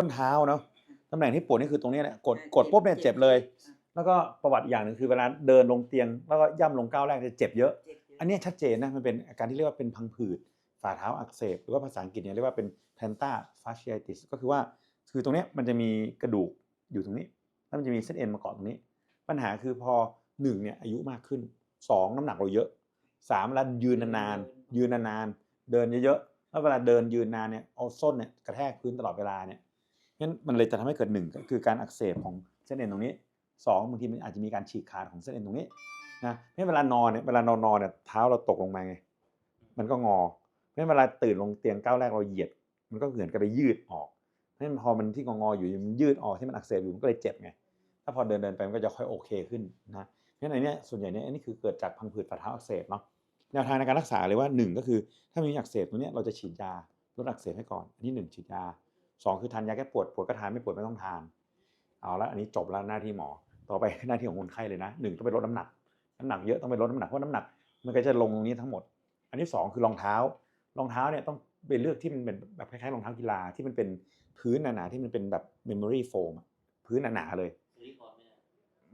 ต้นเท้าเนาะตำแหน่งที่ปวดนี่คือตรงนี้แหละกดกดปุ๊บเนี่ยเจ็บเลย แล้วก็ประวัติอย่างหนึ่งคือเวลาเดินลงเตียง แล้วก็ย่ำลงก้าวแรกจะเจ็บเยอะเจ็บเยอะอันเนี้ยชัดเจนนะมันเป็นอาการที่เรียกว่าเป็นพังผืดฝ่าเท้าอักเสบหรือว่าภาษาอังกฤษเนี่ยเรียกว่าเป็น plantar fasciitis ก็คือว่าคือตรงเนี้ยมันจะมีกระดูกอยู่ตรงนี้ แล้วมันจะมีเส้นเอ็นมาเกาะตรงนี้ ปัญหาคือพอหนึ่งเนี่ยอายุมากขึ้นสองน้ำหนักเราเยอะสามเวลายืนนานๆยืนนานๆเดินเยอะๆแล้วเวลาเดินยืนนานเนี่ยเอาส้นเนี่ยกระแทกพื้นตลอดเวลาเนี่ย งั้นมันเลยจะทำให้เกิดหนึ่งก็คือการอักเสบของเส้นเอ็นตรงนี้สองบางทีมันอาจจะมีการฉีกขาดของเส้นเอ็นตรงนี้นะเพราะฉะนั้นเวลานอนเนี่ยเวลานอนนอนเนี่ยเท้าเราตกลงมาไงมันก็งอเพราะฉะนั้นเวลาตื่นลงเตียงก้าวแรกเราเหยียด มันก็เหมือนกับไปยืดออกเพราะฉะนั้นพอมันที่งอๆอยู่มันยืดออกที่มันอักเสบอยู่มันก็เลยเจ็บไงถ้าพอเดินเดินไปมันก็จะค่อยโอเคขึ้นนะเพราะฉะนั้นอันเนี้ยส่วนใหญ่เนี่ยอันนี้คือเกิดจากพังผืดฝ่าเท้าอักเสบเนาะแนวทางในการรักษาเลยว่าหนึ่งก็คือ ถ้ามีอักเสบตรงเนี้ยเราจะฉีดยาลดอักเสบให้ก่อน อันนี้หนึ่งฉีดยา สองคือทานยาแก้ปวดปวดก็ทานไม่ปวดไม่ต้องทาน เอาละอันนี้จบแล้วหน้าที่หมอ ต่อไปหน้าที่ของคนไข้เลยนะหนึ่งต้องไปลดน้ำหนักน้ำหนักเยอะต้องไปลดน้ำหนักเพราะน้ำหนักมันก็จะลงตรงนี้ทั้งหมด อันที่สองคือรองเท้ารองเท้าเนี่ยต้องไปเลือกที่มันเป็นแบบคล้ายๆรองเท้ากีฬาที่มันเป็นพื้นหนาๆที่มันเป็นแบบ memory foam อะพื้นหนาๆเลยซื้อที่คอร์ดไม่ได้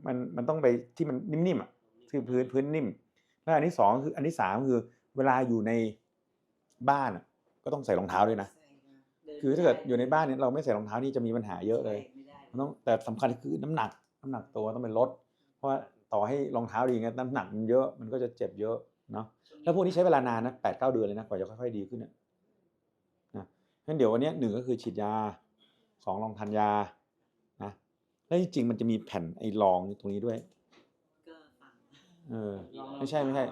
มันมันต้องไปที่มันนิ่มๆอะคือพื้นพื้นนิ่ม แล้วอันที่สองคืออันที่สามคือเวลาอยู่ในบ้านก็ต้องใส่รองเท้าด้วยนะ คือถ้าเกิดอยู่ในบ้านเนี่ยเราไม่ใส่รองเท้านี่จะมีปัญหาเยอะเลยไม่ได้มันต้องแต่สำคัญคือน้ำหนักน้ำหนักตัวต้องเป็นลดเพราะว่าต่อให้รองเท้าดีไงน้ำหนักมันเยอะมันก็จะเจ็บเยอะเนาะแล้วพวกนี้ใช้เวลานานนะแปดเก้าเดือนเลยนะกว่าจะค่อยๆดีขึ้นนะนะงั้นเดี๋ยววันเนี้ยหนึ่งก็คือฉีดยาสองลองทานยานะแล้วจริงๆมันจะมีแผ่นไอ้รองตรงนี้ด้วยก็ฟังเออลองไม่ใช่ไม่ใช่